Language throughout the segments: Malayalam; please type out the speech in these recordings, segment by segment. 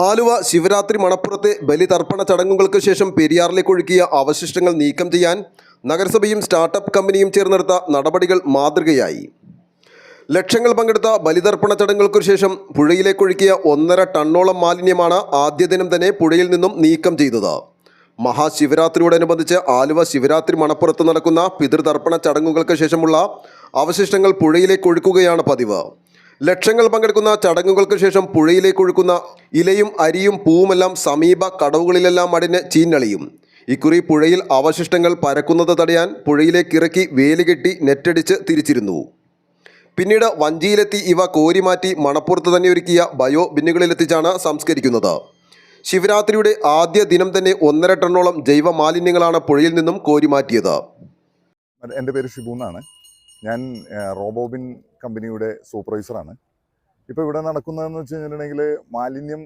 ആലുവ ശിവരാത്രി മണപ്പുറത്തെ ബലിതർപ്പണ ചടങ്ങുകൾക്ക് ശേഷം പെരിയാറിലേക്ക് ഒഴുക്കിയ അവശിഷ്ടങ്ങൾ നീക്കം ചെയ്യാൻ നഗരസഭയും സ്റ്റാർട്ടപ്പ് കമ്പനിയും ചേർന്നെടുത്ത നടപടികൾ മാതൃകയായി. ലക്ഷങ്ങൾ പങ്കെടുത്ത ബലിതർപ്പണ ചടങ്ങുകൾക്കു ശേഷം പുഴയിലേക്ക് ഒഴുക്കിയ ഒന്നര ടണ്ണോളം മാലിന്യമാണ് ആദ്യ ദിനം തന്നെ പുഴയിൽ നിന്നും നീക്കം ചെയ്തത്. മഹാശിവരാത്രിയോടനുബന്ധിച്ച് ആലുവ ശിവരാത്രി മണപ്പുറത്ത് നടക്കുന്ന പിതൃതർപ്പണ ചടങ്ങുകൾക്ക് ശേഷമുള്ള അവശിഷ്ടങ്ങൾ പുഴയിലേക്ക് ഒഴുക്കുകയാണ് പതിവ്. ലക്ഷങ്ങൾ പങ്കെടുക്കുന്ന ചടങ്ങുകൾക്ക് ശേഷം പുഴയിലേക്ക് ഒഴുക്കുന്ന ഇലയും അരിയും പൂവുമെല്ലാം സമീപ കടവുകളിലെല്ലാം അടിഞ്ഞ് ചീഞ്ഞളിയും. ഇക്കുറി പുഴയിൽ അവശിഷ്ടങ്ങൾ പരക്കുന്നത് തടയാൻ പുഴയിലേക്ക് ഇറക്കി വേലുകെട്ടി നെറ്റടിച്ച് തിരിച്ചിരുന്നു. പിന്നീട് വഞ്ചിയിലെത്തി ഇവ കോരിമാറ്റി മണപ്പുറത്ത് തന്നെ ഒരുക്കിയ ബയോ ബിന്നുകളിലെത്തിച്ചാണ് സംസ്കരിക്കുന്നത്. ശിവരാത്രിയുടെ ആദ്യ ദിനം തന്നെ ഒന്നര ടണ്ണോളം ജൈവ മാലിന്യങ്ങളാണ് പുഴയിൽ നിന്നും കോരിമാറ്റിയത്. എന്റെ പേര് ഷിബു എന്നാണ്. ഞാൻ റോബോബിൻ കമ്പനിയുടെ സൂപ്പർവൈസറാണ്. ഇപ്പോൾ ഇവിടെ നടക്കുന്നതെന്ന് വെച്ച് കഴിഞ്ഞിട്ടുണ്ടെങ്കിൽ മാലിന്യം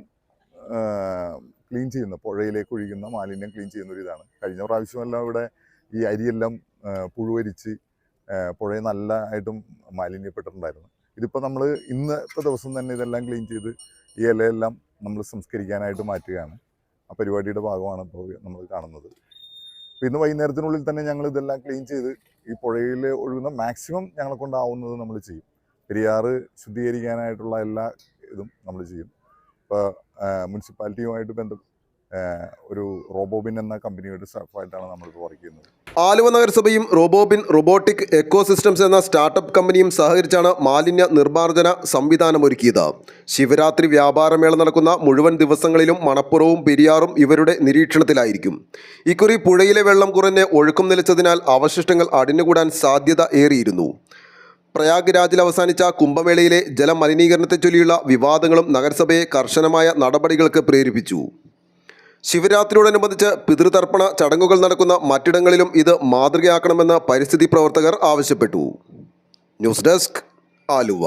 ക്ലീൻ ചെയ്യുന്ന പുഴയിലേക്ക് ഒഴിക്കുന്ന മാലിന്യം ക്ലീൻ ചെയ്യുന്ന ഒരു ഇതാണ്. കഴിഞ്ഞ പ്രാവശ്യമെല്ലാം ഇവിടെ ഈ അരിയെല്ലാം പുഴുവരിച്ച് പുഴയെ പുഴയെ നല്ലതായിട്ടും മാലിന്യപ്പെട്ടിട്ടുണ്ടായിരുന്നു. ഇതിപ്പോൾ നമ്മൾ ഇന്നത്തെ ദിവസം തന്നെ ഇതെല്ലാം ക്ലീൻ ചെയ്ത് ഈ ഇലയെല്ലാം നമ്മൾ സംസ്കരിക്കാനായിട്ട് മാറ്റുകയാണ്. ആ പരിപാടിയുടെ ഭാഗമാണ് ഇപ്പോൾ നമ്മൾ കാണുന്നത്. ഇന്ന് വൈകുന്നേരത്തിനുള്ളിൽ തന്നെ ഞങ്ങൾ ഇതെല്ലാം ക്ലീൻ ചെയ്ത് ഈ പുഴയിൽ ഒഴുകുന്ന മാക്സിമം ഞങ്ങളെ കൊണ്ടാവുന്നത് നമ്മൾ ചെയ്യും. പെരിയാറ് ശുദ്ധീകരിക്കാനായിട്ടുള്ള എല്ലാ ഇതും നമ്മൾ ചെയ്യും. ഇപ്പോൾ മുനിസിപ്പാലിറ്റിയുമായിട്ട് ബന്ധം ഒരു റോബോബിൻ എന്ന കമ്പനിയുടെ സ്റ്റാഫായിട്ടാണ് നമ്മളിപ്പോൾ വർക്ക് ചെയ്യുന്നത്. ആലുവ നഗരസഭയും റോബോബിൻ റോബോട്ടിക് എക്കോ സിസ്റ്റംസ് എന്ന സ്റ്റാർട്ടപ്പ് കമ്പനിയും സഹകരിച്ചാണ് മാലിന്യ നിർമ്മാർജന സംവിധാനം ഒരുക്കിയത്. ശിവരാത്രി വ്യാപാരമേള നടക്കുന്ന മുഴുവൻ ദിവസങ്ങളിലും മണപ്പുറവും പെരിയാറും ഇവരുടെ നിരീക്ഷണത്തിലായിരിക്കും. ഇക്കുറി പുഴയിലെ വെള്ളം കുറഞ്ഞ് ഒഴുക്കം നിലച്ചതിനാൽ അവശിഷ്ടങ്ങൾ അടിഞ്ഞുകൂടാൻ സാധ്യത ഏറിയിരുന്നു. പ്രയാഗ്രാജിൽ അവസാനിച്ച കുംഭമേളയിലെ ജലമലിനീകരണത്തെ ചൊല്ലിയുള്ള വിവാദങ്ങളും നഗരസഭയെ കർശനമായ നടപടികൾക്ക് പ്രേരിപ്പിച്ചു. ശിവരാത്രിയോടനുബന്ധിച്ച് പിതൃതർപ്പണ ചടങ്ങുകൾ നടക്കുന്ന മറ്റിടങ്ങളിലും ഇത് മാതൃകയാക്കണമെന്ന് പരിസ്ഥിതി പ്രവർത്തകർ ആവശ്യപ്പെട്ടു. News desk Aluva.